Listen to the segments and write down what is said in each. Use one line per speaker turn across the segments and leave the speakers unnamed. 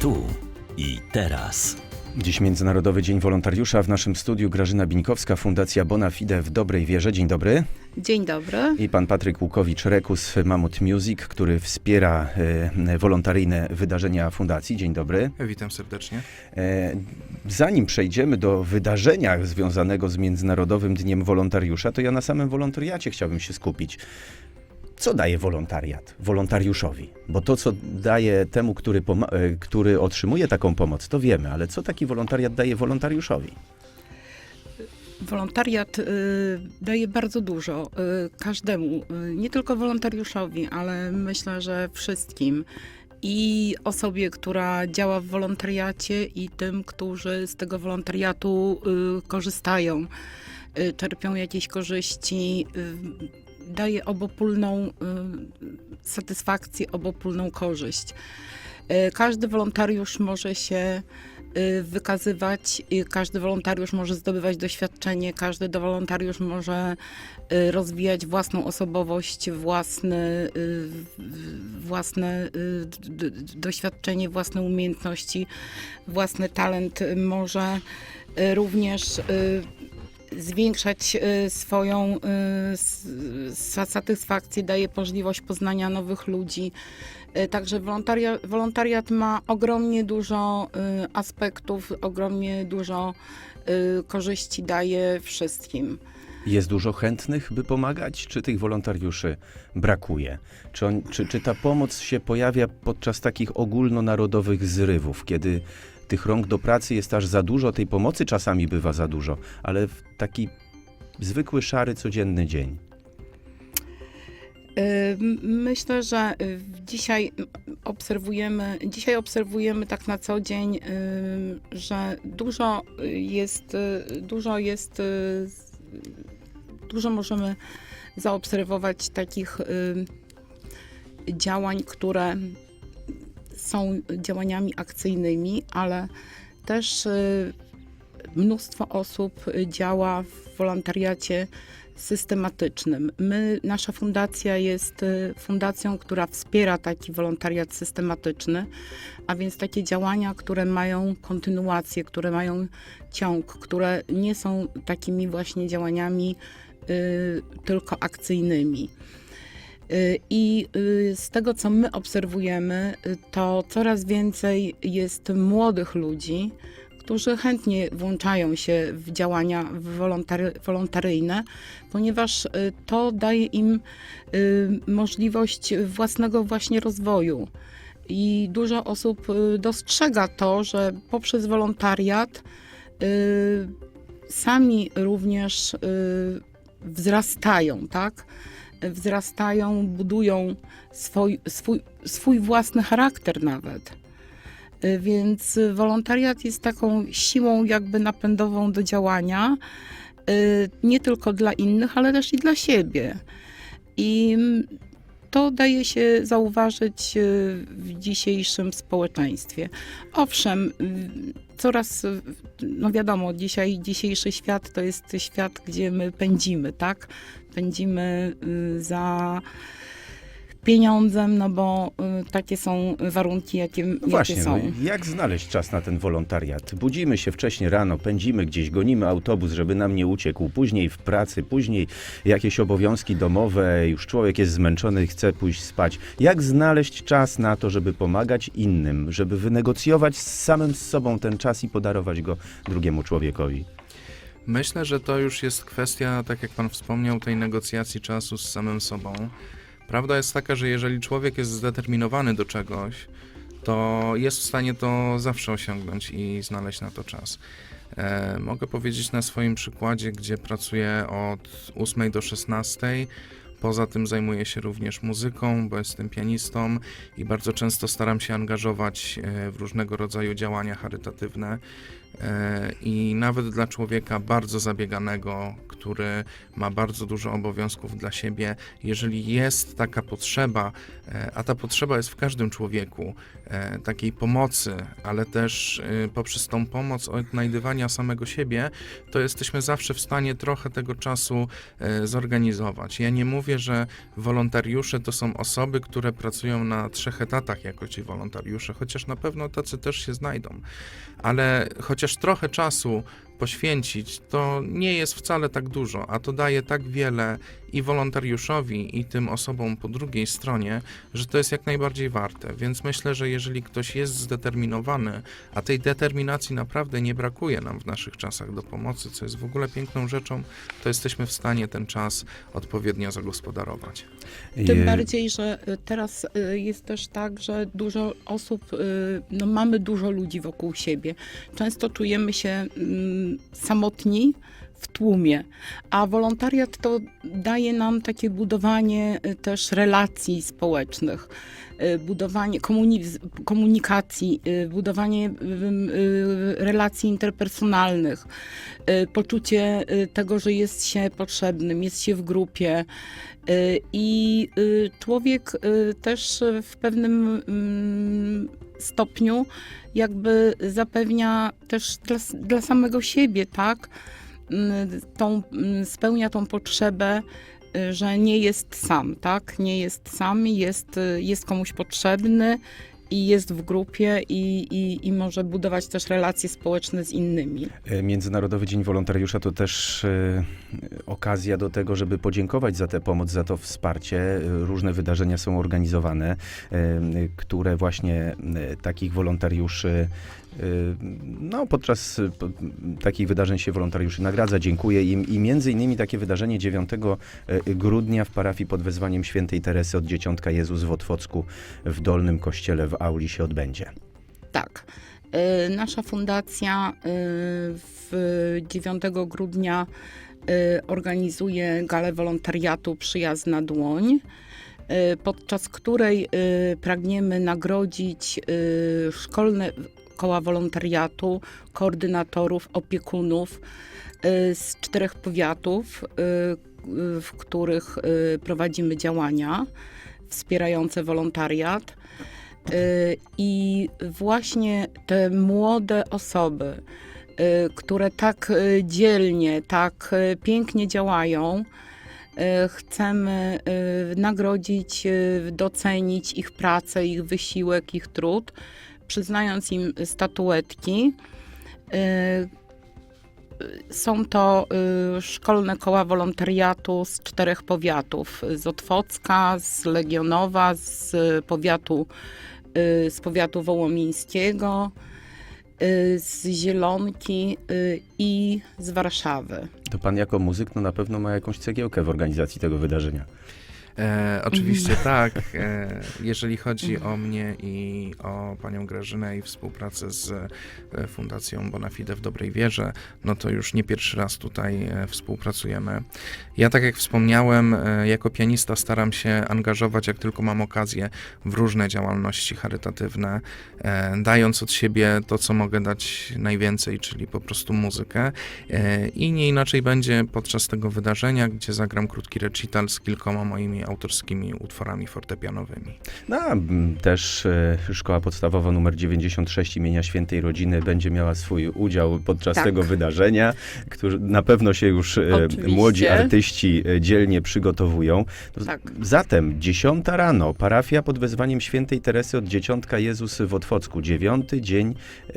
Tu i teraz.
Dziś Międzynarodowy Dzień Wolontariusza. W naszym studiu Grażyna Bińkowska, Fundacja Bona Fide w Dobrej Wierze. Dzień dobry.
Dzień dobry.
I pan Patryk Łukowicz-Rekus, Mamut Music, który wspiera e, wolontaryjne wydarzenia fundacji. Dzień dobry.
Witam serdecznie.
E, zanim przejdziemy do wydarzenia związanego z Międzynarodowym Dniem Wolontariusza, to ja na samym wolontariacie chciałbym się skupić. Co daje wolontariat wolontariuszowi? Bo to, co daje temu, który, e, który otrzymuje taką pomoc, to wiemy, ale co taki wolontariat daje wolontariuszowi?
Wolontariat y, daje bardzo dużo y, każdemu, y, nie tylko wolontariuszowi, ale myślę, że wszystkim. I osobie, która działa w wolontariacie, i tym, którzy z tego wolontariatu korzystają, czerpią jakieś korzyści. Daje obopólną y, satysfakcję, obopólną korzyść. Y, Każdy wolontariusz może się y, wykazywać, każdy wolontariusz może zdobywać doświadczenie, każdy wolontariusz może rozwijać własną osobowość, własny, własne doświadczenie, własne umiejętności, własny talent może również zwiększać y, swoją s- satysfakcję, daje możliwość poznania nowych ludzi. Y, Także wolontariat, wolontariat ma ogromnie dużo aspektów, ogromnie dużo korzyści daje wszystkim.
Jest dużo chętnych, by pomagać, czy tych wolontariuszy brakuje? Czy, on, czy, czy ta pomoc się pojawia podczas takich ogólnonarodowych zrywów, kiedy tych rąk do pracy jest aż za dużo, tej pomocy czasami bywa za dużo, ale w taki zwykły, szary, codzienny dzień?
Y, m- Myślę, że y, dzisiaj obserwujemy, dzisiaj obserwujemy tak na co dzień, y, że dużo jest, y, dużo jest, y, dużo możemy zaobserwować takich działań, które są działaniami akcyjnymi, ale też y, mnóstwo osób działa w wolontariacie systematycznym. My, nasza fundacja jest y, fundacją, która wspiera taki wolontariat systematyczny, a więc takie działania, które mają kontynuację, które mają ciąg, które nie są takimi właśnie działaniami y, tylko akcyjnymi. I y, z tego, co my obserwujemy, y, to coraz więcej jest młodych ludzi, którzy chętnie włączają się w działania wolontary, wolontaryjne, ponieważ y, to daje im możliwość własnego właśnie rozwoju. I dużo osób dostrzega to, że poprzez wolontariat sami również wzrastają, tak? Wzrastają, budują swój, swój, swój własny charakter nawet. Y, Więc wolontariat jest taką siłą jakby napędową do działania, y, nie tylko dla innych, ale też i dla siebie. I to daje się zauważyć y, w dzisiejszym społeczeństwie. Owszem, coraz, no wiadomo, dzisiaj, dzisiejszy świat to jest świat, gdzie my pędzimy, tak? Pędzimy y, za pieniądzem, no bo y, takie są warunki, jakie,
No
jakie
właśnie, no,
są.
jak znaleźć czas na ten wolontariat? Budzimy się wcześniej rano, pędzimy gdzieś, gonimy autobus, żeby nam nie uciekł, później w pracy, później jakieś obowiązki domowe, już człowiek jest zmęczony, chce pójść spać. Jak znaleźć czas na to, żeby pomagać innym, żeby wynegocjować z samym z sobą ten czas i podarować go drugiemu człowiekowi?
Myślę, że to już jest kwestia, tak jak pan wspomniał, tej negocjacji czasu z samym sobą. Prawda jest taka, że jeżeli człowiek jest zdeterminowany do czegoś, to jest w stanie to zawsze osiągnąć i znaleźć na to czas. E, mogę powiedzieć na swoim przykładzie, gdzie pracuję od 8 do 16. Poza tym zajmuję się również muzyką, bo jestem pianistą i bardzo często staram się angażować e, w różnego rodzaju działania charytatywne. E, I nawet dla człowieka bardzo zabieganego, który ma bardzo dużo obowiązków dla siebie, jeżeli jest taka potrzeba, e, a ta potrzeba jest w każdym człowieku, e, takiej pomocy, ale też poprzez tą pomoc odnajdywania samego siebie, to jesteśmy zawsze w stanie trochę tego czasu zorganizować. Ja nie mówię, że wolontariusze to są osoby, które pracują na trzech etatach jako ci wolontariusze, chociaż na pewno tacy też się znajdą. Ale chociaż trochę czasu poświęcić, to nie jest wcale tak dużo, a to daje tak wiele i wolontariuszowi, i tym osobom po drugiej stronie, że to jest jak najbardziej warte. Więc myślę, że jeżeli ktoś jest zdeterminowany, a tej determinacji naprawdę nie brakuje nam w naszych czasach do pomocy, co jest w ogóle piękną rzeczą, to jesteśmy w stanie ten czas odpowiednio zagospodarować.
Tym bardziej, że y, teraz y, jest też tak, że dużo osób, y, no mamy dużo ludzi wokół siebie. Często czujemy się mm, samotni w tłumie, a wolontariat to daje nam takie budowanie y, też relacji społecznych, y, budowanie komuni- komunikacji, y, budowanie relacji interpersonalnych, poczucie tego, że jest się potrzebnym, jest się w grupie. I człowiek też w pewnym mm, stopniu jakby zapewnia też dla, dla samego siebie, tak? Tą, spełnia tą potrzebę, y, że nie jest sam, tak? Nie jest sam, jest, y, jest komuś potrzebny i jest w grupie i, i, i może budować też relacje społeczne z innymi.
E, Międzynarodowy Dzień Wolontariusza to też e, okazja do tego, żeby podziękować za tę pomoc, za to wsparcie. E, Różne wydarzenia są organizowane, które właśnie takich wolontariuszy, no podczas e, po- takich wydarzeń się wolontariuszy nagradza, dziękuję im i między innymi takie wydarzenie 9 e, grudnia w parafii pod wezwaniem świętej Teresy od Dzieciątka Jezus w Otwocku w Dolnym Kościele w Auli się odbędzie.
Tak. Y, Nasza fundacja y, w 9 grudnia y, organizuje galę wolontariatu Przyjazna Dłoń, y, podczas której y, pragniemy nagrodzić y, szkolne koła wolontariatu, koordynatorów, opiekunów y, z czterech powiatów, y, y, w których prowadzimy działania wspierające wolontariat. I właśnie te młode osoby, które tak dzielnie, tak pięknie działają, chcemy nagrodzić, docenić ich pracę, ich wysiłek, ich trud, przyznając im statuetki. Y, Są to y, szkolne koła wolontariatu z czterech powiatów: z Otwocka, z Legionowa, z powiatu y, z powiatu wołomińskiego, z Zielonki i z Warszawy.
To pan jako muzyk no na pewno ma jakąś cegiełkę w organizacji tego wydarzenia.
E, oczywiście tak. E, jeżeli chodzi o mnie i o panią Grażynę i współpracę z e, Fundacją Bonafide w Dobrej Wierze, no to już nie pierwszy raz tutaj e, współpracujemy. Ja, tak jak wspomniałem, e, jako pianista staram się angażować, jak tylko mam okazję, w różne działalności charytatywne, e, dając od siebie to, co mogę dać najwięcej, czyli po prostu muzykę. I nie inaczej będzie podczas tego wydarzenia, gdzie zagram krótki recital z kilkoma moimi autorskimi utworami fortepianowymi.
No, też e, Szkoła Podstawowa nr 96 imienia Świętej Rodziny będzie miała swój udział podczas
Tak.
tego wydarzenia, którzy na pewno się już e,
Oczywiście.
młodzi artyści e, dzielnie przygotowują. No,
Tak.
Zatem 10 rano, parafia pod wezwaniem Świętej Teresy od Dzieciątka Jezus w Otwocku, 9 dzień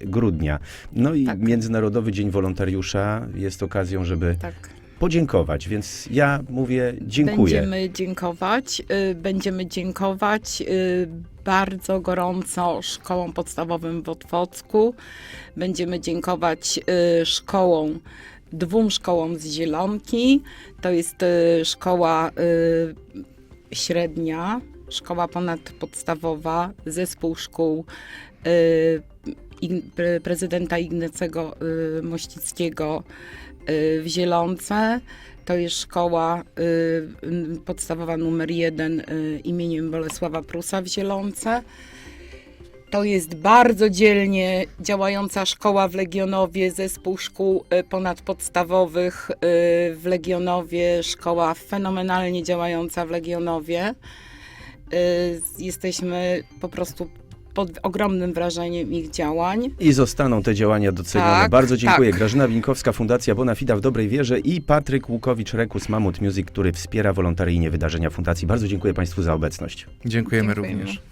grudnia. No i
Tak.
Międzynarodowy Dzień Wolontariusza jest okazją, żeby
Tak.
Podziękować, więc ja mówię dziękuję.
Będziemy dziękować. y, Będziemy dziękować y, bardzo gorąco szkołom podstawowym w Otwocku. Będziemy dziękować y, szkołom, dwóm szkołom z Zielonki. To jest szkoła średnia, szkoła ponadpodstawowa, zespół szkół prezydenta Ignacego Mościckiego w Zielonce. To jest szkoła y, y, podstawowa numer jeden y, imieniem Bolesława Prusa w Zielonce. To jest bardzo dzielnie działająca szkoła w Legionowie, zespół szkół y, ponadpodstawowych y, w Legionowie, szkoła fenomenalnie działająca w Legionowie. Y, Jesteśmy po prostu pod ogromnym wrażeniem ich działań.
I zostaną te działania docenione.
Tak,
Bardzo dziękuję.
tak.
Grażyna Winkowska, Fundacja Bonafida w Dobrej Wierze i Patryk Łukowicz-Rekus, Mamut Music, który wspiera wolontaryjnie wydarzenia Fundacji. Bardzo dziękuję Państwu za obecność.
Dziękujemy
Dziękujemy.
również.